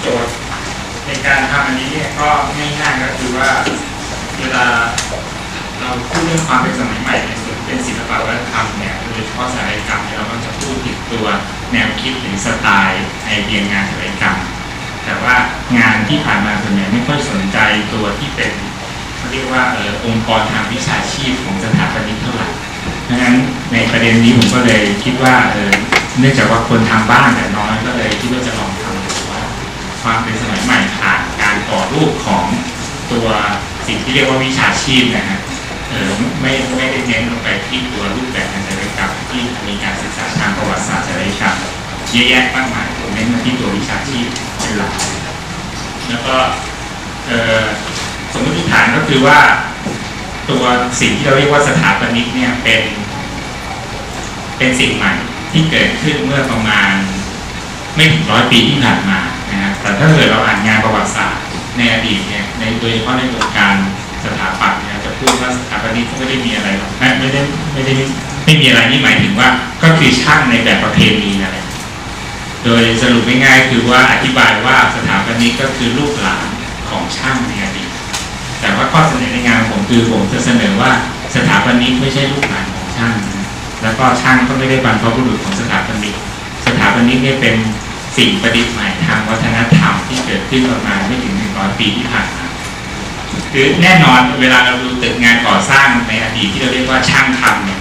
โจทย์ในการทำอันนี้เนี่ยก็ง่ายๆก็คือว่าเวลาเราพูดเรื่องความเป็นสมัยใหม่ในส่วนเป็นศิลปะวัฒนธรรมเนี่ยโดยเฉพาะสายกรรมเนี่ยเราก็จะพูดถึงตัวแนวคิดหรือสไตล์ไอเดียงานสาปัตยกรรม แต่ว่างานที่ผ่านมาส่วนใหญ่ไม่ค่อยสนใจตัวที่เป็นเขาเรียกว่าออองค์กรทางวิชาชีพของสถาปนิกเท่าไหร่ดังนั้นในประเด็นนี้ผมก็เลยคิดว่าเออเนื่องจากว่าคนทำบ้านแต่น้อยก็เลยคิดว่าจะลอง ความเป็นสมัยใหม่ผ่านการก่อรูปของตัวสิ่งที่เรียกว่าวิชาชีพนะฮะเออไม่ไม่ได้เน้นลงไปที่ตัวรูปแบบทางศิลปกรรมที่มีการศึกษาทางประวัติศาสตร์ศิลปกรรมเยอะแยะมากมายผมเน้นมาที่ตัววิชาชีพเป็นหลักแล้วก็เออสมมติฐานก็คือว่าตัวสิ่งที่เราเรียกว่าสถาปนิกเนี่ยเป็นเป็นสิ่งใหม่ที่เกิดขึ้นเมื่อประมาณ ไม่ถึงร้อยปีที่ผ่านมา นะแต่ถ้าเกิดเราอ่านงานประวัติศาสตร์ในอดีตเนี่ยในโดยเฉพาะในวงการสถาปัตย์เนี่ยจะพูดว่าสถาปนิกก็ไม่ได้มีอะไรหรอกไม่ไม่ได้ไม่ได้ไม่มีอะไรนี่หมายถึงว่าก็คือช่างในแบบประเพณีนั่นแหละโดยสรุปง่ายๆคือว่าอธิบายว่าสถาปนิกก็คือลูกหลานของช่างในอดีตแต่ว่าข้อเสนอในงานผมคือผมจะเสนอว่าสถาปนิกไม่ใช่ลูกหลานของช่าง แล้วก็ช่างก็ไม่ได้บรรพบุรุษของสถาปนิก สถาปนิกเนี่ยเป็น สิ่งประดิษฐ์ใหม่ทางวัฒนธรรมที่เกิดขึ้นประมาณไม่ถึง100ปีที่ผ่านมาคือแน่นอนเวลาเราดูตึกงานก่อสร้างในอดีตที่เราเรียกว่าช่างทำเนี่ย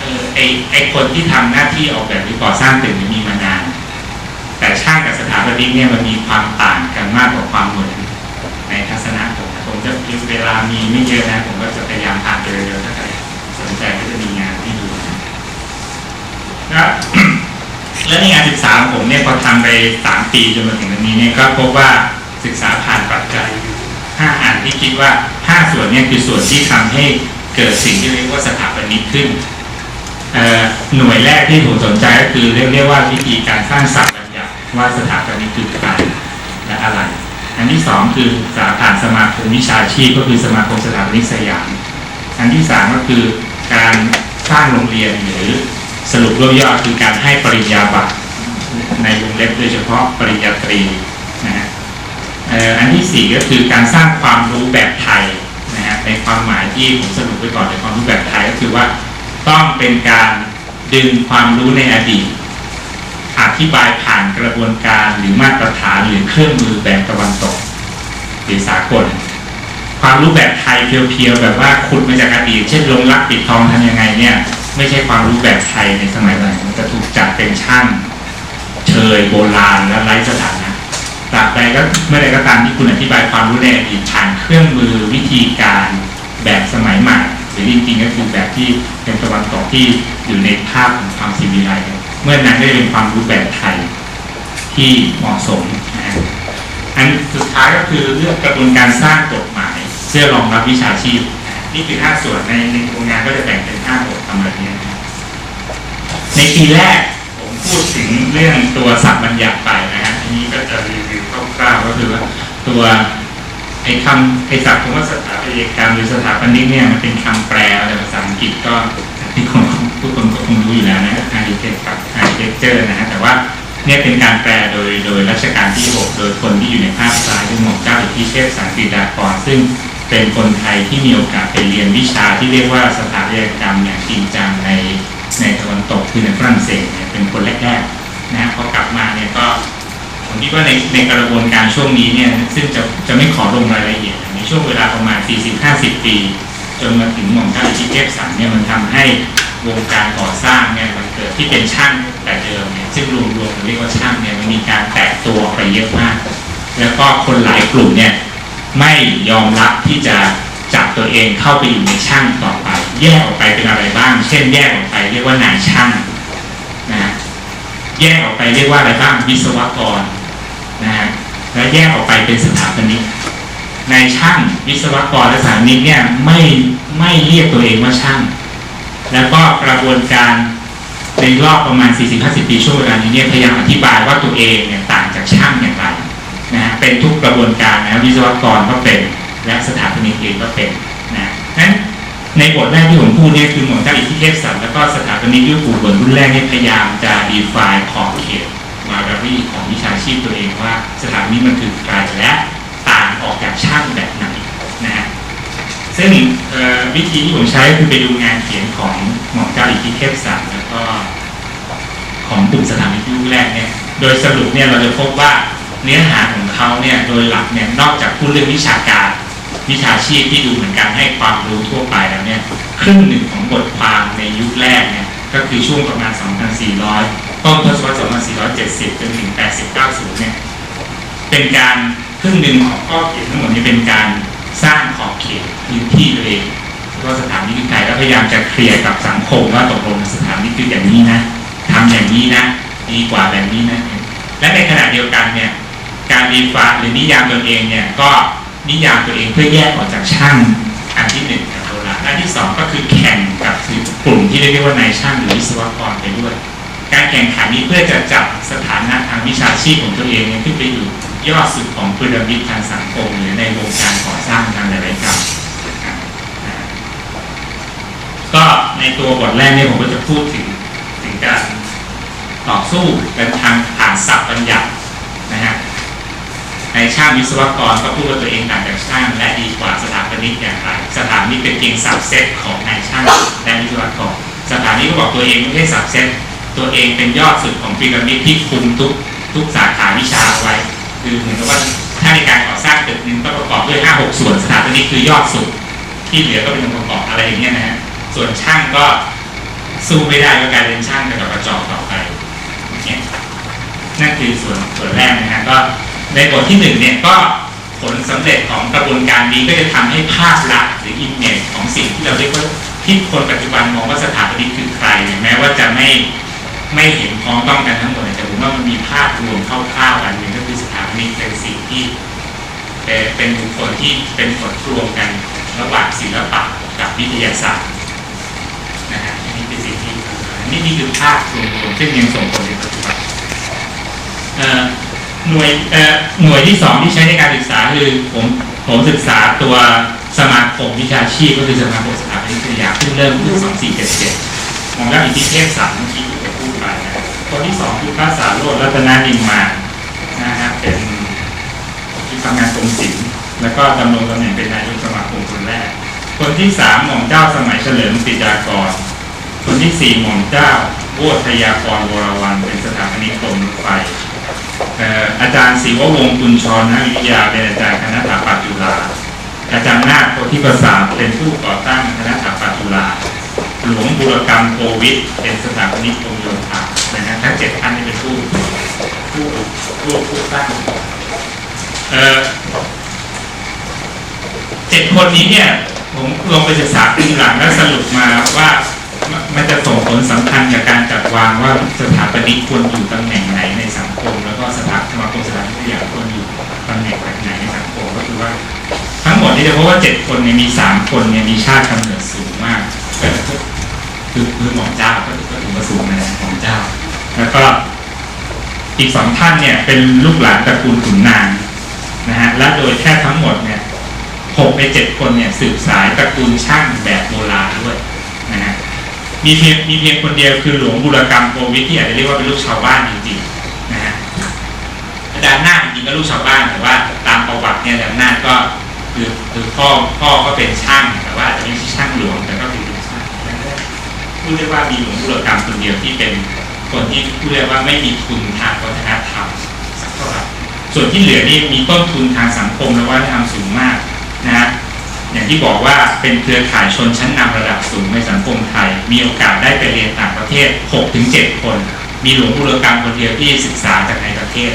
เออไอไอคนที่ทำหน้าที่ออกแบบหรือก่อสร้างตึกนี่ยมีมานาน แต่ช่างกับสถาปนิกเนี่ยมันมีความต่างกันมากกว่าความเหมือนในทัศนะผมผมจะเวลามีไม่เยอะนะ ผมก็จะพยายามอ่านไปเร็วๆถ้าใครสนใจก็จะมีงานให้ดูนะ แล้วในงานศึกษาของผมเนี่ยพอทำไปสามปีจนมาถึงวันนี้เนี่ยก็พบว่าศึกษาผ่านปัจจัยห้าอันที่คิดว่าห้าส่วนเนี่ยคือส่วนที่ทำให้เกิดสิ่งที่เรียกว่าสถาปนิกขึ้นหน่วยแรกที่ผมสนใจก็คือเรียกเรียกว่าวิธีการสร้างศัพท์บัญญัติว่าสถาปนิกคือใครและอะไร อันที่สองคือสาผ่านสมาคมวิชาชีพก็คือสมาคมสถาปนิกสยาม อันที่สามก็คือการสร้างโรงเรียนหรือ สรุปรวบยอดคือการให้ปริญญาบัตรในวงเล็บโดยเฉพาะปริญญาตรีนะฮะอันที่สี่ก็คือการสร้างความรู้แบบไทยนะฮะในความหมายที่ผมสรุปไปก่อนในความรู้แบบไทยก็คือว่าต้องเป็นการดึงความรู้ในอดีตอธิบายผ่านกระบวนการหรือมาตรฐานหรือเครื่องมือแบบตะวันตกหรือสากล ความรู้แบบไทยเพียวๆแบบว่าขุดมาจากอดีตเช่นลงรักปิดทองทำยังไงเนี่ย ไม่ใช่ความรู้แบบไทยในสมัยใหม่มันจะถูกจัดเป็นช่างเชยโบราณและไร้สถานะตราบใดก็เมื่อใดก็ตามที่คุณอธิบายความรู้ในอดีตผ่านเครื่องมือวิธีการแบบสมัยใหม่หรือจริงๆก็คือแบบที่เป็นตะวันตกที่อยู่ในภาพของความสิวิไลเมื่อนั้นได้เป็นความรู้แบบไทยที่เหมาะสมนะอันสุดท้ายก็คือเรื่องกระบวนการสร้างกฎหมายเพื่อรองรับวิชาชีพ นี่คือห้าส่วนในในโครงงานก็จะแบ่งเป็นห้าบทประมาณนี้นะครับในปีแรกผมพูดถึงเรื่องตัวสัพท์บัญญัติไปนะฮะทีนี้ก็จะรีวิวคร่าวๆก็คือว่าตัวไอ้คำไอ้ศัพท์คำว่าสถาปัตยกรรมหรือสถาปนิกเนี่ยมันเป็นคำแปลมาจากภาษาอังกฤษก็ที่คนทุกคนก็คงรู้อยู่แล้วนะอาร์ติเทคกับอาร์ติเทคเจอร์นะฮะแต่ว่าเนี่ยเป็นการแปลโดยโดยรัชกาลที่ 6 โดยคนที่อยู่ในภาพซ้ายคือหม่อมเจ้าอิทธิเทพสันติดากรซึ่ง เป็นคนไทยที่มีโอกาสไปเรียนวิชาที่เรียกว่าสถาปัตยกรรมอย่างจริงจังในในตะวันตกคือในฝรั่งเศสเนี่ยเป็นคนแรกๆนะฮะพอกลับมาเนี่ยก็ผมคิดว่าในในกระบวนการช่วงนี้เนี่ยซึ่งจะจะไม่ขอลงรายละเอียดในช่วงเวลาประมาณ 40-50 ปี จนมาถึงหม่อมเจ้าอิทธิเทพสันเนี่ยมันทำให้วงการก่อสร้างเนี่ยมันเกิดที่เป็นช่างแต่เดิมเนี่ยซึ่งรวมๆเรียกว่าช่างเนี่ยมันมีการแตกตัวไปเยอะมาก แล้วก็คนหลายกลุ่มเนี่ย ไม่ยอมรับที่จะจับตัวเองเข้าไปอยู่ในช่างต่อไป แยกออกไปเป็นอะไรบ้าง เช่นแยกออกไปเรียกว่านายช่างนะฮะแยกออกไปเรียกว่าอะไรบ้างวิศวกรนะฮะแล้วแยกออกไปเป็นสถาปนิกในช่างวิศวกรและสถาปนิกเนี่ยไม่ไม่เรียกตัวเองว่าช่าง แล้วก็กระบวนการในรอบประมาณ 40-50 ปีช่วงเวลานี้เนี่ยพยายามอธิบายว่าตัวเองเนี่ยต่างจากช่างอย่างไร นะเป็นทุกกระบวนการนะวิศวกรก็เป็นและสถาปนิกเองก็เป็นนะนั้นในบทแรกที่ผมพูดเนี่ยคือหมวดเจ้าอิทธิเทพสันแล้วก็สถาปนิกยุคปู่บนรุ่นแรกเนี่ยพยายามจะ define ขอบเขตมารารีของวิชาชีพตัวเองว่า สถาปนิกมันคือใครและต่างออกจากช่างแบบไหนนะฮะซึ่งวิธีที่ผมใช้ก็คือไปดูงานเขียนของหมอเจ้าอิทธิเทพสันแล้วก็ของกลุ่มสถาปนิกยุคแรกเนี่ยโดยสรุปเนี่ยเราจะพบว่า เนื้อหาของเขาเนี่ยโดยหลักเนี่ยนอกจากพูดเรื่องวิชาการวิชาชีพที่ดูเหมือนกันให้ความรู้ทั่วไปแล้วเนี่ยครึ่งหนึ่งของบทความในยุคแรกเนี่ยก็คือช่วงประมาณ 2,400 ต้นทศวรรษ 2,470 จนถึง 80-90 เนี่ยเป็นการครึ่งหนึ่งของข้อเขียนทั้งหมดนี้เป็นการสร้างขอบเขตพื้นที่ตัวเองว่าสถานนี้คือใครแล้วพยายามจะเคลียร์กับสังคมว่าตกลงสถานนี้คืออย่างนี้นะทำอย่างนี้นะ ดีกว่าแบบนี้นะ และในขณะเดียวกันเนี่ย การรีฟาหรือนิยามตนเองเนี่ยก็นิยามตัวเองเพื่อแยกออกจากช่างอันที่หนึ่งกับโบราณอันที่สองก็คือแข่งกับกลุ่มที่เรียกว่านายช่างหรือวิศวกรไปด้วย การแข่งขันนี้เพื่อจะจับสถานะทางวิชาชีพของตัวเองขึ้นไปอยู่ยอดสุดของพีระมิดทางสังคมหรือในวงการก่อสร้างทางหลายๆกรรมก็ในตัวบทแรกเนี่ยผมก็จะพูดถึงถึงการต่อสู้กันทางฐานศัพท์บัญญัติ ในช่างวิศวกรก็พูดว่าตัวเองต่างจากช่างและดีกว่าสถาปนิกอย่างไร สถาปนิกเป็นเพียงสับเซตของนายช่างและวิศวกร สถาปนิกก็บอกตัวเองไม่ใช่สับเซตตัวเองเป็นยอดสุดของพีระมิดที่คุมทุกทุกสาขาวิชาไว้ คือเหมือนกับว่าถ้าในการก่อสร้างตึกหนึงก็ประกอบด้วยห้าหกส่วนสถาปนิกคือยอดสุดที่เหลือก็เป็นองค์ประกอบอะไรอย่างเงี้ยนะฮะส่วนช่างก็สู้ไม่ได้ก็กลายเป็นช่างกับกระจอกต่อไปเนี่ยนั่นคือส่วนส่วนแรกนะฮะก็ ในบทที่หนึ่งเนี่ยก็ผลสำเร็จของกระบวนการนี้ก็จะทำให้ภาพลักษณ์หรืออิมเมจของสิ่งที่เราเรียกว่าที่คนปัจจุบันมองว่าสถาปนิกคือใครเนี่ยแม้ว่าจะไม่ไม่เห็นพ้องต้องกันทั้งหมดแต่ผมว่ามันมีภาพรวมคร่าวๆอันหนึ่งก็คือสถาปนิกเป็นสิ่งที่เป็นบุคคลที่เป็นผลรวมกันระหว่างศิลปะกับวิทยาศาสตร์นะฮะอันนี้เป็นสิ่งที่นนี่นี่คือภาพรวมๆซึ่งยังส่งผลในปัจจุบันเอ่อ หน่วยเอ่อหน่วยที่สองที่ใช้ในการศึกษาคือผมผมศึกษาตัวสมาคมวิชาชีพก็คือสมาคมสถาปนิกวิทยาซึ่งเริ่มขึ้น2477มองแล้วอิทธิเทพสามเมื่อกี้ที่ผมพูดไปนะคนที่สองคือพระสาโรจน์รัตนานิมมานนะฮะเป็นที่ทำงานกรมศิลป์แล้วก็ดำรงตำแหน่งเป็นนายกสมาคมคนแรก คนที่สามหม่อมเจ้าสมัยเฉลิมปิยากร คนที่สี่หม่อมเจ้าโวทยากรวรวันเป็นสถาปนิกกรมรถไฟเอาจารย์ศิววงศ์กุลชรนักวิทยาเป็นอาจารย์คณะสถาปัตย์จุฬาอาจารย์นาคโพธิประสาเป็นผู้ก่อตั้งคณะสถาปัตย์จุฬาหลวงบุรกรรมโควิด เป็นสถาปนิกกรมโยธานะฮะทั้งเจ็ดท่านนี่เป็นผู้ผู้ผู้ผู้สร้างเจ็ดคนนี้เนี่ยผมลงไปศึกษาทีหลังแล้วสรุปมาว่า มันจะส่งผลสำคัญกับการจัดวางว่าสถาปนิกควรอยู่ตำแหน่งไหนในสังคม แล้วก็สถาสมาคมสถาปนิกวิทยาควรอยู่ตำแหน่งไหนในสังคมก็คือว่า ทั้งหมดที่จะพบว่าเจ็ดคนเนี่ยมีสามคนเนี่ยมีชาติกำเนิดสูงมากคือคือหม่อมเจ้าก็ก็ถือว่าสูงนะหม่อมเจ้า แล้วก็อีกสองท่านเนี่ยเป็นลูกหลานตระกูลขุนนางนะฮะและโดยแค่ทั้งหมดเนี่ยหกในเจ็ดคนเนี่ยสืบสายตระกูลช่างแบบโบราณด้วยนะฮะ มีเพียงมีเพียงคนเดียวคือหลวงบุรกรรมโกวิทที่อาจจะเรียกว่าเป็นลูกชาวบ้านจริงๆนะฮะอาจารย์นาจริงก็ลูกชาวบ้านแต่ว่า ตามประวัติเนี่ยอาจารย์นาก็คือคือพ่อพ่อก็เป็นช่างแต่ว่าอาจจะไม่ใช่ช่างหลวงแต่ก็เป็นช่างพูดได้ว่ามีหลวงบุรกรรมคนเดียวที่เป็นคนที่พูดได้ว่าไม่มีทุนทางวัฒนธรรมสักเท่าไหร่ส่วนที่เหลือนี่มีต้นทุนทางสังคมและวัฒนธรรมสูงมากนะฮะ อย่างที่บอกว่าเป็นเครือข่ายชนชั้นนำระดับสูงในสังคมไทย มีโอกาสได้ไปเรียนต่างประเทศ 6-7 คน มีหลวงบุรกรรมคนเดียวที่ศึกษาจากในประเทศ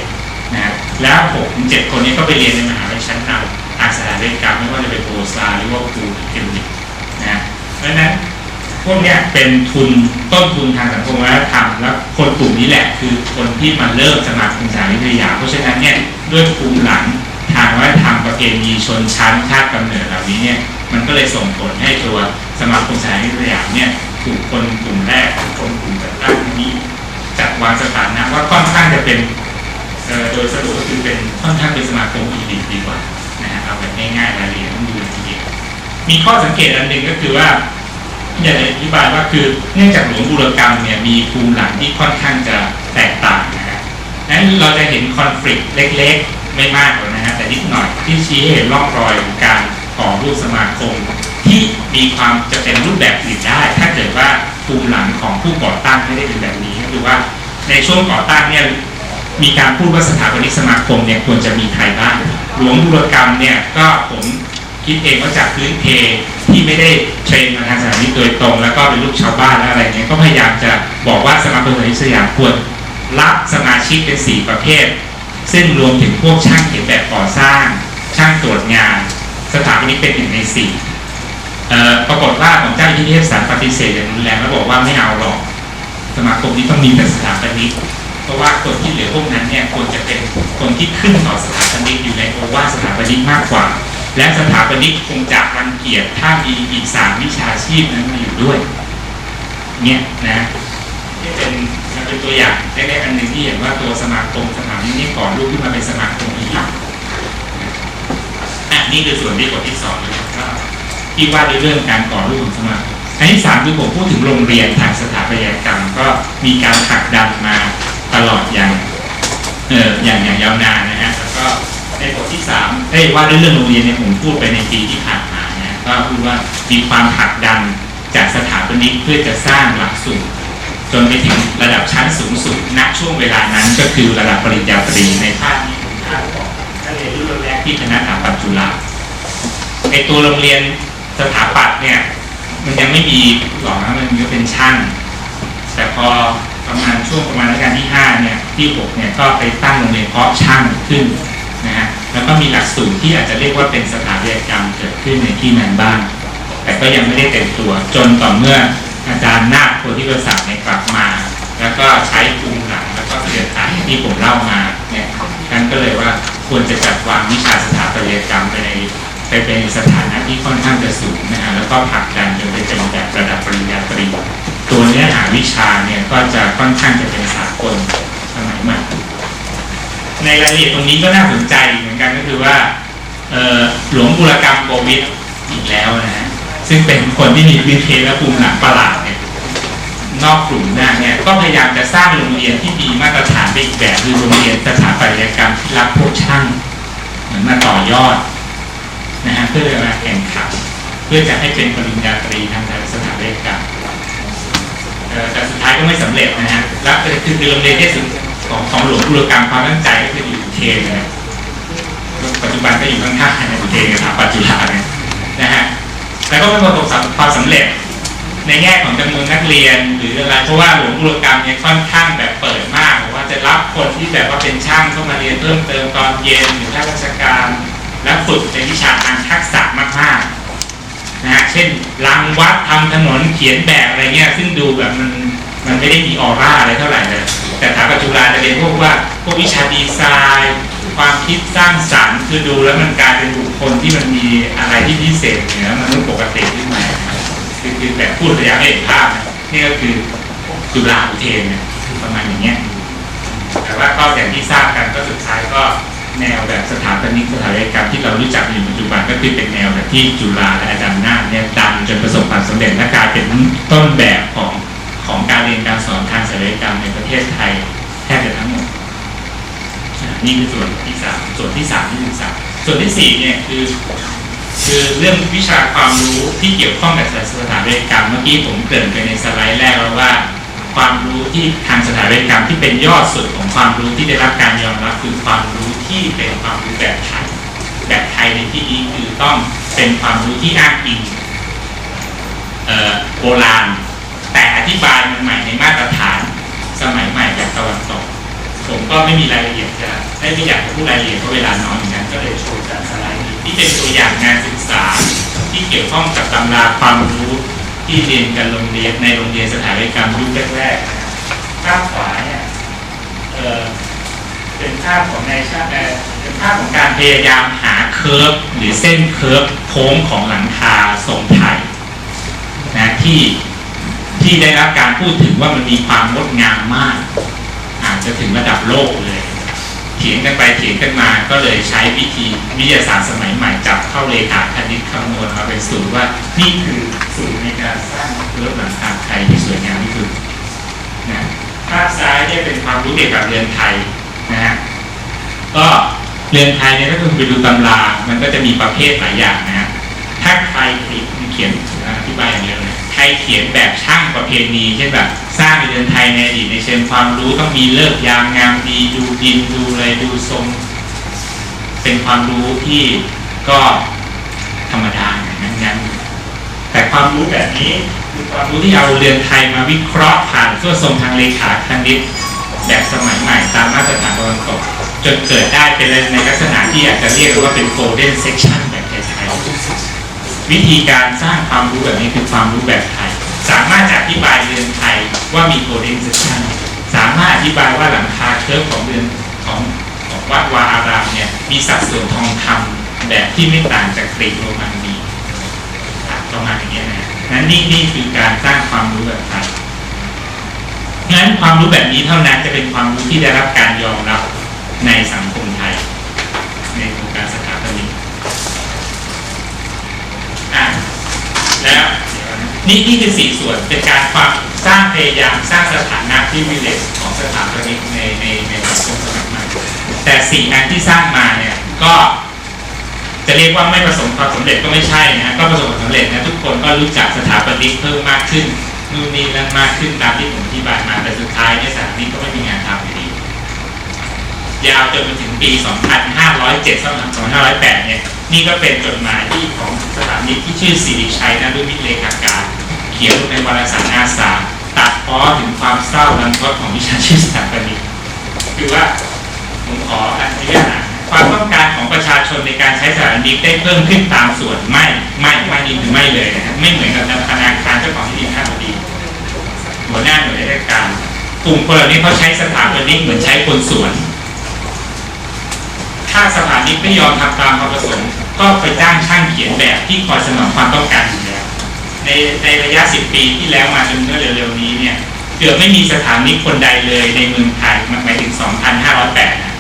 นะแล้วหกถึงเจ็ดคนนี้ก็ไปเรียนในมหาวิทยาลัยชั้นนำทางสถาปัตยกรรไม่ว่าจะเป็นโอซาหรือว่าครูเคมบริดจ์นะเพราะฉะนั้นพวกนี้เป็นทุนต้นทุนทางสังคมวัฒนธรรมแล้วคนกลุ่มนี้แหละคือคนที่มาเริ่มสมัครสถานวิทยา เพราะฉะนั้นเนี่ยด้วยภูมิหลังางวัฒนธรรมประเพณีชนชั้นชาติกำเนิดเหล่านี้เนี่ยมันก็เลยส่งผลให้ตัวสมาคมสานวิทยาเนี่ยถูกคนกลุ่มแรกคนกลุ่มจัดตั้งนี้จัดวางสถานะว่าค่อนข้างจะเป็นโดยสรุปก็คือเป็นค่อนข้างเป็นสมาคมอีลิทดีกว่านะฮะเอาแบบง่ายๆรายละเอียดต้องดูละเอียดมีข้อสังเกตอันหนึ่งก็คือว่าอยากจะอธิบายว่าคือเนื่องจากหลวงบุรกรรมเนี่ยมีภูมิหลังที่ค่อนข้างจะแตกต่างนะฮะนั้นเราจะเห็นคอน FLICT เล็กๆ ไม่มากหรอกนะฮะ นิดหน่อยที่ชี้เห็นร่องรอยของการก่อรูปสมาคม ที่มีความจะเป็นรูปแบบอื่นได้ ถ้าเกิดว่าภูมิหลังของผู้ก่อตั้งไม่ได้เป็นแบบนี้ก็คือว่าในช่วงก่อตั้งเนี่ยมีการพูดว่าสถาปนิกสมาคมเนี่ยควรจะมีใครบ้างหลวงบุรกรรมเนี่ยก็ผมคิดเองว่าจากพื้นเพที่ไม่ได้เทรนมาทางสถานีโดยตรง แล้วก็เป็นลูกชาวบ้านแล้วอะไรเงี้ยก็พยายามจะบอกว่าสมาคมสถานีสยามควรรับสมาชิกเป็นสี่ประเภท ซึ่งรวมถึงพวกช่างเขียนแบบก่อสร้าง ช่างตรวจงาน สถาปนิกเป็นหนึ่งในสี่ปรากฏว่าของเจ้าหน้าที่เทศศารปฏิเสธอย่างรุนแรงแล้วบอกว่าไม่เอาหรอกสมาคมนี้ต้องมีแต่สถาปนิกเพราะว่าคนที่เหลือพวกนั้นเนี่ยควรจะเป็นคนที่ขึ้นต่อสถาปนิกอยู่ในโอวาสถาปนิกมากกว่า และสถาปนิกคงจะรังเกียจถ้ามีอีกสามวิชาชีพนั้นมาอยู่ด้วย เนี่ยนะนี่เป็น เป็นตัวอย่างเล็กๆอันหนึ่งที่เห็นว่าตัวสมาคมสถานนี่ก่อนรูปขึ้นมาเป็นสมาคมอีกอะนี่คือส่วนที่บทที่สองนะครับก็ที่ว่าด้วยเรื่องการก่อรูปของสมาคมอันที่สามคือผมพูดถึงโรงเรียนทางสถาปัตยกรรม ก็มีการผลักดันมาตลอดอย่างเอออย่างอย่างยาวนานนะฮะแล้วก็ในบทที่สามเอ้ว่าด้วยเรื่องโรงเรียนเนี่ยผมพูดไปในปีที่ผ่านมานะก็พูดว่ามีความผลักดันจากสถาปนิกเพื่อจะสร้างหลักสูตร จนไปถึงระดับชั้นสูงสุดณช่วงเวลานั้น ก็คือระดับปริญญาตรีในภาคนี้ภาคของนักเรียนรุ่นแรกที่คณะสถาปัตย์จุฬาไอตัวโรงเรียนสถาปัตย์เนี่ย มันยังไม่มีหรอกนะมันก็เป็นช่าง แต่พอประมาณช่วงประมาณรัชกาลที่ห้าเนี่ยที่หกเนี่ยก็ไปตั้งโรงเรียนเพาะช่างขึ้นนะฮะแล้วก็มีหลักสูตรที่อาจจะเรียกว่าเป็นสถาปัตยกรรมเกิดขึ้นในที่นั้นบ้าง แต่ก็ยังไม่ได้เต็มตัวจนต่อเมื่อ อาจารย์นาคโพธิประสาทเนี่ยกลับมา แล้วก็ใช้ภูมิหลังแล้วก็เสียฐานที่ผมเล่ามาเนี่ยท่านก็เลยว่าควรจะจัดวางวิชาสถาปัตยกรรมไปในไปเป็นสถานะที่ค่อนข้างจะสูงนะฮะแล้วก็ผลักดันจนไปเป็นแบบระดับปริญญาตรีตัวเนื้อหาวิชาเนี่ยก็จะค่อนข้างจะเป็นสากลสมัยใหม่ในรายละเอียดตรงนี้ก็น่าสนใจเหมือนกันก็คือว่าหลวงบุรกรรมโกวิทอีกแล้วนะฮะ ซึ่งเป็นคนที่มีพื้นเพและภูมิหลังประหลาดเนี่ยนอกกลุ่มหน้าเนี่ยก็พยายามจะสร้างโรงเรียนที่มีมาตรฐานไปอีกแบบคือโรงเรียนสถาปัตยกรรมที่รับพวกช่างเหมือนมาต่อยอดนะฮะเพื่อมาแข่งขันเพื่อจะให้เป็นปริญญาตรีทางด้านสถาปัตยกรรมแต่สุดท้ายก็ไม่สำเร็จนะฮะแล้วคือคือโรงเรียนที่สุดของของหลวงบุรกรรมความตั้งใจก็คืออยู่อุเทนนะปัจจุบันก็อยู่ข้างๆในอุเทนกับสถาปัตจุฬาเนี่ยนะฮะ แต่ก็ไม่ประสบความสำเร็จในแง่ของจำนวนนักเรียนหรืออะไรเพราะว่าหลวงบุรกรรมเนี่ยค่อนข้างแบบเปิดมากว่าจะรับคนที่แบบว่าเป็นช่างเข้ามาเรียนเพิ่มเติมตอนเย็นหรือข้าราชการ และฝึกในวิชาทางทักษะมากๆนะฮะเช่นรังวัดทำถนนเขียนแบบอะไรเงี้ยซึ่งดูแบบมันมันไม่ได้มีออร่าอะไรเท่าไหร่เลยแต่ถาปัจจุบันจะเรียนพวกว่าพวกวิชาดีไซน์ ความคิดสร้างสรรค์คือดูแล้วมันกลายเป็นบุคคลที่มันมีอะไรที่พิเศษเหนือมนุษย์ปกติขึ้นมาคือคือแบบพูดพยายามให้เห็นภาพนี่ก็คือจุฬาอุเทนเนี่ยประมาณอย่างเงี้ยแต่ว่าก็อย่างที่ทราบกันก็สุดท้ายก็แนวแบบสถาปนิกสถาปัตยกรรมที่เรารู้จักอยู่ปัจจุบันก็คือเป็นแนวแบบที่จุฬาและอาจารย์นาคเนี่ยดันจนประสบความสำเร็จและกลายเป็นต้นแบบของของการเรียนการสอนทางศัลยกรรมในประเทศไทยแทบจะทั้งหมด นี่คือส่วนที่สามส่วนที่สามที่ศึกษาส่วนที่สี่เนี่ยคือคือเรื่องวิชาความรู้ที่เกี่ยวข้องกับสถาปัตยกรรมเมื่อกี้ผมเกริ่นไปในสไลด์แรกแล้วว่า ความรู้ที่ทางสถาปัตยกรรมที่เป็นยอดสุดของความรู้ที่ได้รับการยอมรับคือความรู้ที่เป็นความรู้แบบไทยแบบไทยในที่นี้คือต้องเป็นความรู้ที่อ้างอิงโบราณ แต่อธิบายมันใหม่ในมาตรฐานสมัยใหม่แบบตะวันตก ผมก็ไม่มีรายละเอียดจะไม่อยากจะพูดรายละเอียดเพราะเวลาน้อยเหมือนกันก็เลยโชว์จากสไลด์นี้ที่เป็นตัวอย่างงานศึกษา ที่เกี่ยวข้องกับตำราความรู้ที่เรียนกันโรงเรียนในโรงเรียนสถาปัตยกรรมยุคแรกๆนะภาพขวาเนี่ยเออเป็นภาพของในชาติเอ่อเป็นภาพของการพยายามหาเคิร์ฟหรือเส้นเคิร์ฟโค้งของหลังคาทรงไทยนะที่ที่ได้รับการพูดถึงว่ามันมีความงดงามมาก จะถึงระดับโลกเลยเถียงกันไปเถียงกันมาก็เลยใช้วิธีวิทยาศาสตร์สมัยใหม่จับเข้าเลขาคณิตคำนวณมาเป็นสูตรว่านี่คือสูตรในการสร้างรถหลังคาไทยที่สวยงามที่สุดนะภาพซ้ายเนี่ยเป็นความรู้เกี่ยวกับเรือนไทยนะฮะก็เรือนไทยเนี่ยถ้าคุณไปดูตำรา มันก็จะมีประเภทหลายอย่างนะฮะถ้าใครเขียนอธิบายอย่างเดียวเลย ครเขียนแบบช่างประเพณีเช่นแบบสร้างเรือนไทยในอดีตในเชิงความรู้ต้องมีเลิกยามงามดีดูดินดูอะไรดูทรง เป็นความรู้ที่ก็ธรรมดาอย่างนั้นงั้นแต่ความรู้แบบนี้คือความรู้ที่เอาเรือนไทยมาวิเคราะห์ผ่านตัวทรงทางเลขาคณิตแบบสมัยใหม่ตามมาตรฐานตะวันตกจนเกิดได้เป็นในลักษณะที่อาจจะเรียกว่าเป็น golden section แบบไทยๆ วิธีการสร้างความรู้แบบนี้คือความรู้แบบไทย สามารถอธิบายเรือนไทยว่ามี golden section สามารถอธิบายว่าหลังคาเคิร์ฟของเรือนของของวัดวาอารามเนี่ยมีสัดส่วนทองคำแบบที่ไม่ต่างจากกรีกโรมันมีประมาณอย่างเงี้นะนั้นนี่นี่คือการสร้างความรู้แบบไทยงั้นความรู้แบบนี้เท่านั้นจะเป็นความรู้ที่ได้รับการยอมรับในสังคมไทย ในโครงการสถาปนิกอะ แล้ว นี่นี่คือสี่ส่วนเป็นการความสร้างพยายามสร้างสถานะที่วิเลสของสถาปนิกในในในสังคมสมัยใหม่แต่สี่อันที่สร้างมาเนี่ยก็จะเรียกว่าไม่ประสบความสำเร็จก็ไม่ใช่นะก็ประสบความสำเร็จนะทุกคนก็รู้จักสถาปนิกเพิ่มมากขึ้นนู่นนี่นั่นมากขึ้นตามที่ผมอธิบายมาแต่สุดท้ายเนี่ยสถาปนิกก็ไม่มีงานทำอยู่ดียาวจนมาถึงปี 2507 2508 เนี่ย นี่ก็เป็นจดหมายที่ของสถานีที่ชื่อสิริชัยนรุมิตรเลขาการ เขียนในวารสารอาสาตัดพ้อถึงความเศร้าลันทดของวิชาชีพสถาปนิกคือว่าผมขออนุญาตความต้องการของประชาชนในการใช้สถานีได้เพิ่มขึ้นตามส่วนไม่ไม่ไม่นี่คือไม่เลยนะครับไม่เหมือนกับธนาคารเจ้าของที่ดินข้างบดีหัวหน้าหน่วยราชการกลุ่มคนเหล่านี้เขาใช้สถาปนิกเหมือนใช้คนสวน ถ้าสถานีไม่ยอมทำตามความประสงค์ก็ไปจ้างช่างเขียนแบบที่คอยสนองความต้องการอยู่แล้วในในระยะ 10 ปีที่แล้วมาจนเมื่อเร็วๆนี้เนี่ยเกือบไม่มีสถานีคนใดเลยในเมืองไทยมันหมายถึง 2,508นะ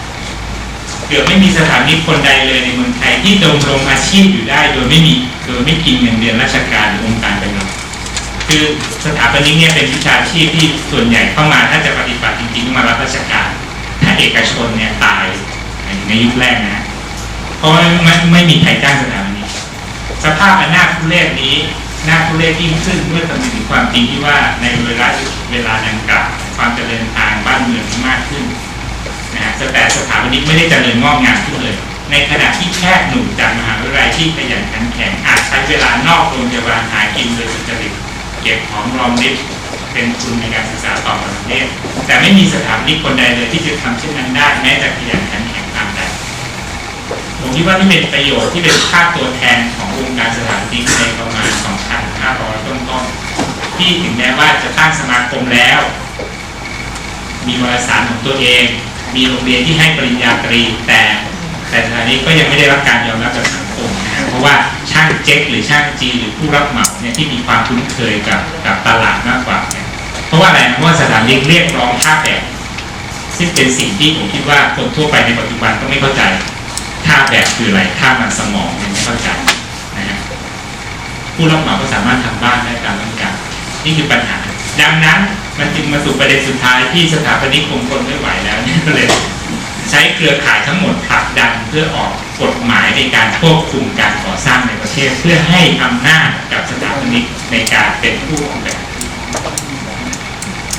เกือบไม่มีสถานีคนใดเลยในเมืองไทยที่ดำรงอาชีพอยู่ได้โดยไม่มีโดยไม่กินเงินเดือนราชการหรือองค์การเป็นหลักคือสถาปนิกเนี่ยเป็นวิชาชีพที่ส่วนใหญ่เข้ามาถ้าจะปฏิบัติจริงๆมารับราชการ ถ้าเอกชนเนี่ยตาย ในยุคแรกนะเพราะว่าไม่ไม่มีใครจ้างสถาปนิกสภาพอันน่าทุเรศนี้น่าทุเรศยิ่งขึ้นเมื่อคำนึงถึงความจริงที่ว่าในเวลาเวลาดังกล่าวความเจริญทางบ้านเมืองมากขึ้นนะฮะแต่สถาปนิกไม่ได้เจริญงอกงามขึ้นเลย ในขณะที่แพทย์หนุ่มจากมหาวิทยาลัยที่ขยันขันแข็งอาจใช้เวลานอกโรงพยาบาลหากินโดยสุจริตเก็บหอมรอมริบเป็นทุนในการศึกษาต่อประเทศแต่ไม่มีสถาปนิกคนใดเลยที่จะทำเช่นนั้นได้แม้แต่ขยันขันแข็งตามใด ผม คิดว่านี่เป็นประโยชน์ที่เป็นค่าตัวแทนของวงการสถานทิกในประมาณ 2,500 ต้นๆที่ถึงแม้ว่าจะตั้งสมาคมแล้ว มีวารสารของตัวเอง มีโรงเรียนที่ให้ปริญญาตรี แต่แต่สถานีก็ยังไม่ได้รับการยอมรับจากสังคมนะเพราะว่าช่างเจ๊กหรือช่างจีหรือผู้รับเหมาเนี่ยที่มีความคุ้นเคยกับกับตลาดมากกว่าเนี่ยเพราะว่าอะไรเพราะว่าสถานีเรียกร้องค่าแบบซึ่งเป็นสิ่งที่ผมคิดว่าคนทั่วไปในปัจจุบันก็ไม่เข้าใจ ค่าแบบคืออะไรค่ามันสมองยังไม่เข้าใจนะฮะผู้รับเหมาก็สามารถทำบ้านได้ตามต้องการนี่คือปัญหา ดังนั้นมันจึงมาสู่ประเด็นสุดท้ายที่สถาปนิกคงทนไม่ไหวแล้วเนี่ยก็เลยใช้เครือข่ายทั้งหมดผลักดันเพื่อออกกฎหมายในการควบคุมการก่อสร้างในประเทศ เพื่อให้อำนาจกับสถาปนิกในการเป็นผู้ออกแบบ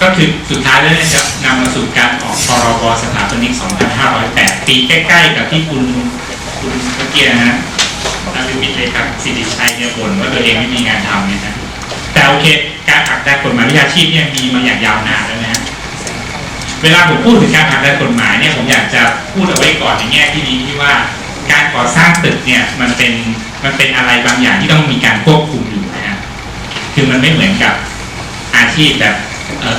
ก็คือสุดท้ายแล้วเนี่ยจะนำมาสู่การออกพรบสถาปนิก 2508 ปีใกล้ๆ กับที่คุณคุณเมื่อกี้นะฮะอาริมิตเลยครับสิริชัยเนี่ยบ่นว่าตัวเองไม่มีงานทำเนี่ยนะแต่โอเค การผลักดันกฎหมายวิชาชีพเนี่ยมีมาอย่างยาวนานแล้วนะฮะเวลาผมพูดถึงการผลักดันกฎหมายเนี่ยผมอยากจะพูดเอาไว้ก่อนในแง่ที่ดีที่ว่าการก่อสร้างตึกเนี่ยมันเป็นมันเป็นอะไรบางอย่างที่ต้องมีการควบคุมอยู่นะฮะคือมันไม่เหมือนกับอาชีพแบบ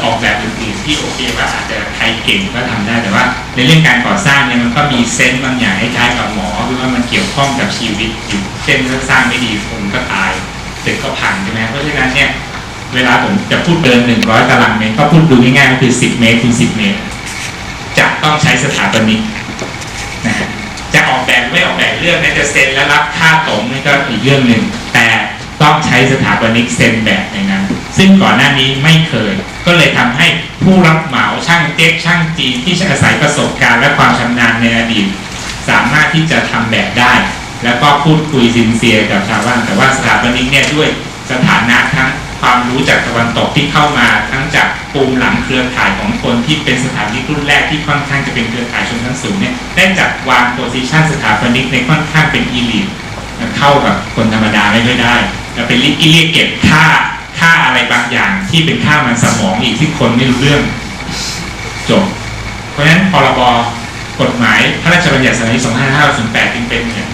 ออกแบบอื่นๆที่โอเคว่าอาจจะใครเก่งก็ทำได้แต่ว่า ในเรื่องการก่อสร้างเนี่ยมันก็มีเซนส์บางอย่างคล้ายๆกับหมอคือว่ามันเกี่ยวข้องกับชีวิตอยู่เช่นถ้าสร้างไม่ดีคนก็ตายตึกก็พังใช่ไหมเพราะฉะนั้นเนี่ยเวลาผมจะพูดเดินหนึ่งร้อยตารางเมตรก็พูดดูง่ายๆก็คือสิบเมตรคูณสิบเมตรจะต้องใช้สถาปนิกนะฮะจะออกแบบไม่ออกแบบเรื่องนั้นจะเซ็นแล้วรับค่าตรงนี่ก็อีกเรื่องหนึ่งแต่ต้องใช้สถาปนิกเซ็นแบบในนั้น ซึ่งก่อนหน้านี้ไม่เคย ก็เลยทำให้ผู้รับเหมาช่างเจ๊กช่างจีนที่อาศัยประสบการณ์และความชำนาญในอดีตสามารถที่จะทำแบบได้ แล้วก็พูดคุยซินเซียร์กับชาวบ้านแต่ว่าสถาปนิกเนี่ยด้วยสถานะทั้งความรู้จากตะวันตกที่เข้ามาทั้งจากปูมหลังเครือข่ายของคนที่เป็นสถาปนิกรุ่นแรกที่ค่อนข้างจะเป็นเครือข่ายชนชั้นสูงเนี่ยได้จัดวางโพซิชันสถาปนิกในค่อนข้างเป็นอีลิทเข้ากับคนธรรมดาไม่ค่อยได้แล้วเป็นลิกเรียกเก็บค่า ค่าอะไรบางอย่างที่เป็นค่ามันสมองอีกที่คนไม่รู้เรื่องจบ เพราะฉะนั้นพรบกฎหมายพระราชบัญญัติสมัย2508จึงเป็นเหมือน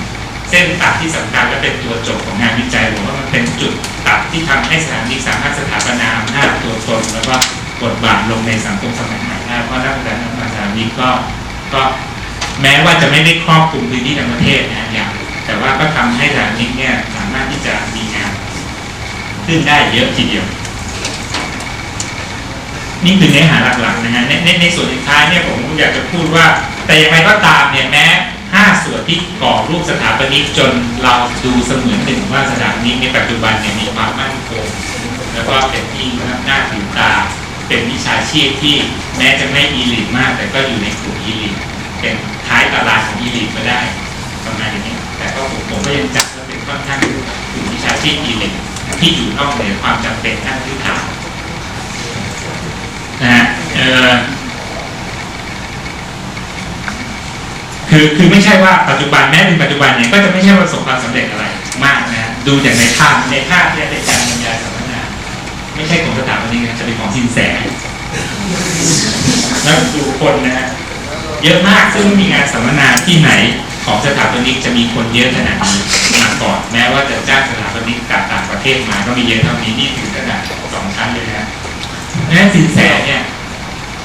เส้นตัดที่สำคัญและเป็นตัวจบของงานวิจัยผมว่ามันเป็นจุดตัดที่ทำให้สถานีสามารถสถาปนาอำนาจตัวตนแล้วก็บทบาทลงในสังคมสมัยใหม่ได้เพราะนักวิจัยนักสถานีก็ก็แม้ว่าจะไม่ได้ครอบคลุมพื้นที่ทั้งประเทศนะอย่างแต่ว่าก็ทำให้สถานีเนี่ยสามารถที่จะมีงาน ขึ้นได้เยอะทีเดียว นี่คือเนื้อหาหลักๆนะฮะในในในส่วนสุดท้ายเนี่ยผมอยากจะพูดว่า แต่อย่างไรก็ตามเนี่ยแม้ห้าส่วนที่ก่อรูปสถาปนิกจนเราดูเสมือนหนึ่งว่าสถาปนิกในปัจจุบันเนี่ยมีความมั่นคงแล้วก็เป็นที่น่าถือตา เป็นวิชาชีพที่แม้จะไม่อีลิทมาก แต่ก็อยู่ในกลุ่มอีลิทเป็นท้ายตารางของอีลิทก็ได้ประมาณอย่างนี้แต่ก็ผมผมก็ยังจัดว่าเป็นค่อนข้างกลุ่มวิชาชีพอีลิท ที่อยู่นอกเหนือความจำเป็นทางพื้นฐานะฮะเออคือคือไม่ใช่ว่าปัจจุบันแม้ถึงปัจจุบันเนี่ยก็จะไม่ใช่ประสบความสำเร็จอะไรมากนะฮะดูจากในภาพในภาพเนี่ยเป็นการบรรยายสัมมนาไม่ใช่ของสถาปนิกนะจะเป็นของสินแสแล้วดูคนนะฮะเยอะมากซึ่งมีงานสัมมนาที่ไหน ของสถาปนิกจะมีคนเยอะขนาดนี้มาก่อนแม้ว่าจะจ้างสถาปนิกจากต่างประเทศมาก็มีเยอะเท่านี้นี่ถึงขนาดสองชั้นเลยนะเพราะฉะนั้นสินแสเนี่ย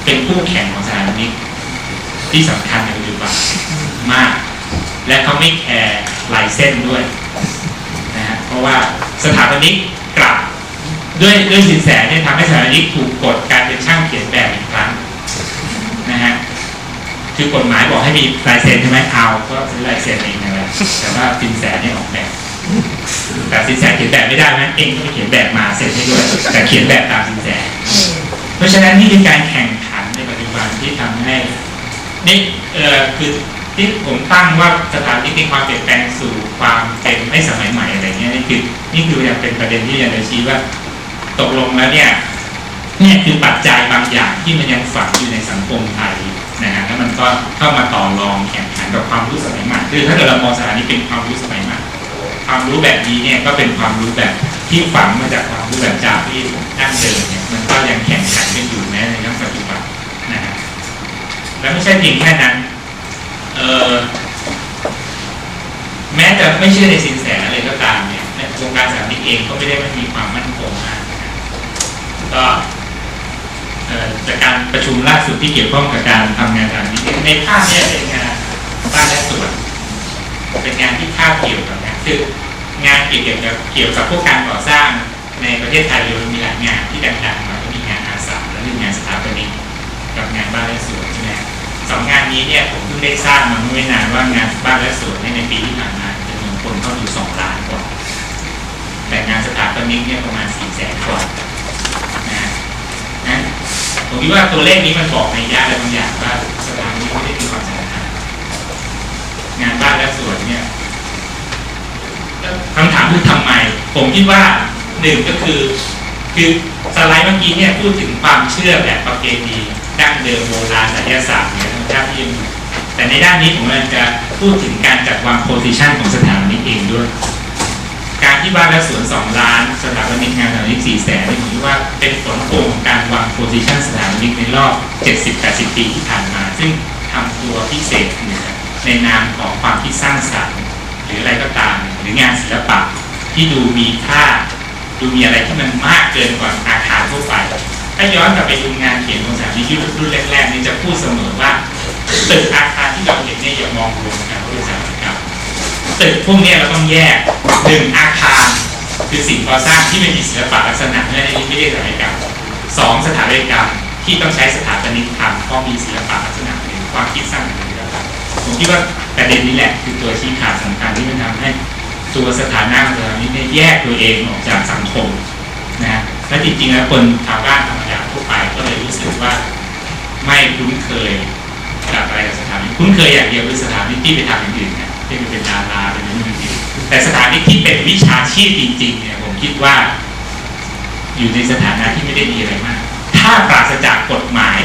เป็นคู่แข่งของสถาปนิกที่สำคัญในปัจจุบันมาก และเขาไม่แคร์ลายเส้นด้วยนะฮะเพราะว่าสถาปนิกกลับด้วยด้วยสินแสเนี่ยทำให้สถาปนิกถูกกดการเป็นช่างเขียนแบบอีกครั้งนะฮะ คือกฎหมายบอกให้มีลายเซ็นใช่ไหมเอาก็ซื้อลายเซ็นเองนั่นแหละแต่ว่าสินแสเนี่ยออกแบบแต่สินแสเขียนแบบไม่ได้นะเองต้องไปเขียนแบบมาเซ็นให้ด้วยแต่เขียนแบบตามสินแสเพราะฉะนั้นนี่คือการแข่งขันในปัจจุบันที่ทำให้นี่เออคือที่ผมตั้งว่าสถานที่มีความเปลี่ยนแปลงสู่ความเป็นไม่สมัยใหม่อะไรเงี้ยนี่คือนี่คือยังเป็นประเด็นที่อยากจะชี้ว่าตกลงแล้วเนี่ยนี่คือปัจจัยบางอย่างที่มันยังฝังอยู่ในสังคมไทย นะฮะแล้วมันก็เข้ามาต่อรองแข่งขันกับความรู้สมัยใหม่คือถ้าเกิดเรามองสถานีเป็นความรู้สมัยใหม่ความรู้แบบนี้เนี่ยก็เป็นความรู้แบบที่ฝังมาจากความรู้แบบจาที่ดั้งเดิมเนี่ยมันก็ยังแข่งขันกันอยู่แม้ในยุคปัจจุบันนะฮะแล้วไม่ใช่เพียงแค่นั้นเออแม้จะไม่เชื่อในสินแสอะไรก็ตามเนี่ยวงการสถาปนิกเองก็ไม่ได้ไม่มีความมั่นคงมากนะก็ จากการประชุมล่าสุดที่เกี่ยวข้องกับการทำงานสถาปนิกในภาพนี้เป็นงานบ้านและสวนเป็นงานที่คาบเกี่ยวกับงานคืองานเกี่ยวกับเกี่ยวกับพวกการก่อสร้างในประเทศไทยเรามีหลายงานที่ดังๆมาก็มีงานอาสาและเรื่องานสถาปนิกกับงานบ้านและสวนใช่ไหมสองงานนี้เนี่ยผมเพิ่งได้ทราบมาเมื่อไม่นานว่างานบ้านและสวนในในปีที่ผ่านมาจำนวนคนเข้าอยู่สองล้านกว่าแต่งานสถาปนิกเนี่ยประมาณสี่แสนกว่า ผมคิดว่าตัวเลขนี้มันบอกในยะอะไรบางอย่างว่าสถาปนิกไม่ได้มีความสำคัญงานบ้านและสวนเนี่ยคำถามคือทำไม ผมคิดว่าหนึ่งก็คือ คือสไลด์เมื่อกี้เนี่ยพูดถึงความเชื่อแบบประเพณีดั้งเดิมโบราณศิลปศาสตร์เนี่ยธรรมชาติที่ยังอยู่แต่ในด้านนี้ผมกำลังจะพูดถึงการจัดวางโพซิชันของสถาปนิกเองด้วย การที่บ้านและสวนสองล้านสถาปนิกงานสถาปนิกสี่แสนนี่ผมคิดว่าเป็นผลพวงของการวางโพซิชันสถาปนิกในรอบ 70-80 ปีที่ผ่านมา ซึ่งทำตัวพิเศษเหนือในนามของความคิดสร้างสรรค์หรืออะไรก็ตามหรืองานศิลปะที่ดูมีค่า ดูมีอะไรที่มันมากเกินกว่าอาคารทั่วไป ถ้าย้อนกลับไปดูงานเขียนของสถาปนิกรุ่นแรกๆนี่จะพูดเสมอว่าตึกอาคารที่เราเห็นเนี่ยอย่ามองรวมกันเพราะเป็นสถาปัตยก ตึกพวกนี้เราต้องแยกหนึ่งอาคารคือสิ่งก่อสร้างที่ไม่มีศิลปะลักษณะไม่ได้ไม่ได้สถาปัตยกรรมสองสถาปัตยกรรมที่ต้องใช้สถาปนิกทำเพราะมีศิลปะลักษณะหรือความคิดสร้างสรรค์นะผมคิดว่าประเด็นนี้แหละคือตัวชี้ขาดสำคัญที่มันทำให้ตัวสถานะของสถาปนิกเนี่ยแยกตัวเองออกจากสังคมนะและจริงๆแล้วคนชาวบ้านธรรมดาทั่วไปก็เลยรู้สึกว่าไม่คุ้นเคยกับอะไรกับสถาปนิกคุ้นเคยอย่างเดียวคือสถาปนิกที่ไปทำอย่างอื่นนี่ย ที่เป็นดาราเป็นนู่นนี่แต่สถานที่ที่เป็นวิชาชีพจริง ๆ เนี่ย ผมคิดว่า อยู่ในสถานะที่ไม่ได้มีอะไรมาก ถ้าปราศจากกฎหมาย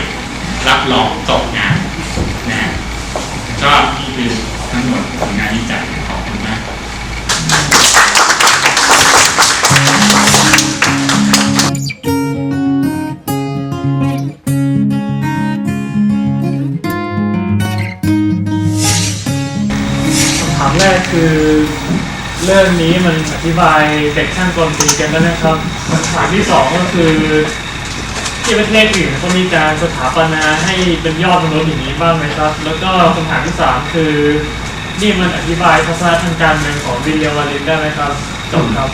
นี้มันอธิบายเด็กช่างกลตีกันแล้วนะครับคำถามที่สองก็คือ ที่ประเทศอื่นเขามีการสถาปนาให้เป็นยอดมนุษย์อย่างนี้บ้างไหมครับ แล้วก็คำถามที่สามคือนี่มันอธิบายทัศนะทางการเมืองของวิลเลียมวาลินได้ไหมครับจบครับ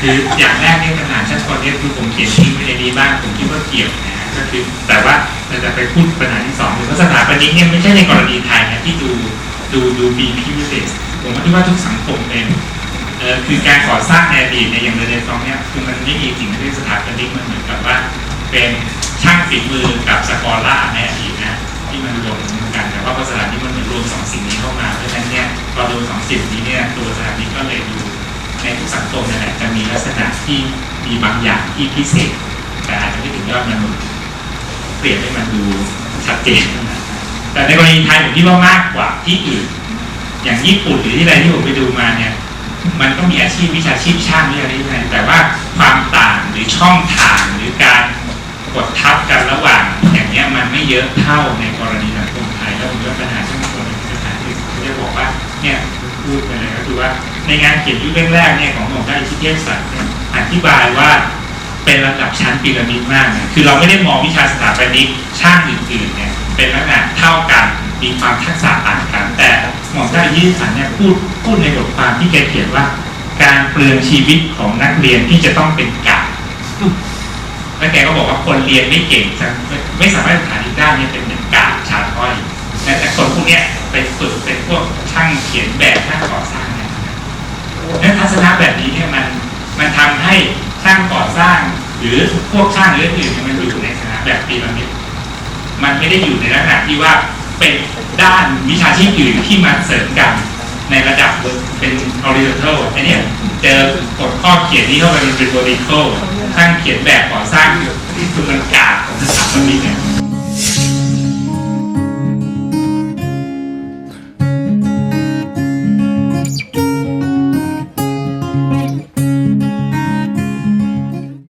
คืออย่างแรกเนี่ยปัญหาชั้นตอนนี้คือผมเขียนทิ้งไว้ในนี้บ้างผมคิดว่าเกี่ยวนะฮะก็คือแต่ว่าเราจะไปพูดปัญหาที่สองคือว่าสถาปนิกเนี่ยไม่ใช่ในกรณีไทยนะที่ดูดูดูบีพิเศษ ผมคิดว่าทุกสังคมเป็นเออคือการก่อสร้างในอดีตในยอย่างเรเนซองเนี่ยคือมันไม่มีสิ่งที่เรียกสถาปนิกมันเหมือนกับว่า เป็นช่างฝีมือกับสกอร่าในอดีตนะที่มันรวมกันแต่ว่าพอสถาปนิกมันเหมือนรวมสองสิ่งนี้เข้ามาเพราะฉะนั้นเนี่ยพอรวมสองสิ่งนี้เนี่ยตัวสถาปนิกก็เลยดูในทุกสังคมนั่นแหละจะมีลักษณะที่มีบางอย่างที่พิเศษ แต่อาจจะไม่ถึงยอดมนุษย์เปลี่ยนให้มันดูชัดเจนนะแต่ในกรณีไทยผมคิดว่ามากกว่าที่อื่น อย่างญี่ปุ่นหรือที่ใดที่ผมไปดูมาเนี่ย มันก็มีอาชีพวิชาชีพช่างนี่อะไรที่ไหนแต่ว่าความต่างหรือช่องทางหรือการกดทับกันระหว่าง อย่างเนี้ยมันไม่เยอะเท่าในกรณีสังคมไทยแล้วผมว่าปัญหาช่างคนปัญหาที่เขาจะบอกว่าเนี่ยพูดไปเลยก็คือว่าในงานเขียนยุคแรกๆเนี่ยของหม่อมได้ชิเทพสันเนี่ยอธิบายว่าเป็นระดับชั้นพีระมิดมากนะคือเราไม่ได้มองวิชาสถาปนิกช่างอื่นๆเนี่ยเป็นลักษณะเท่ากันมีความทักษะต่างกันแต่ ม่อมได้ยิสันเนี่ยพูดพูดในบทความที่แกเขียนว่า การเปลืองชีวิตของนักเรียนที่จะต้องเป็นกาแล้วแกก็บอกว่าคนเรียนไม่เก่งจะไม่ไม่สามารถฐานอีกด้านเนี้เป็นเหมือนกาบชาต้อยแต่แต่คนพวกเนี้ยไปฝึกเป็นพวกช่างเขียนแบบช่างก่อสร้างเนี่ยนั้นทัศนะแบบนี้เนี่ยมันมันทำให้ช่างก่อสร้าง หรือพวกช่างเรื่องอื่นเนี่ยมันอยู่ในสถานะแบบปีระมิดมันไม่ได้อยู่ในลักษณะที่ว่า เป็นด้านวิชาชีพอื่นที่มาเสริมกันในระดับเป็น horizontal อันนี้เจอกฎข้อเขียนนี้เข้าไปมันเป็น vertical ช่างเขียนแบบก่อสร้างที่คือมันกาดของสถาปนิกเนี่ย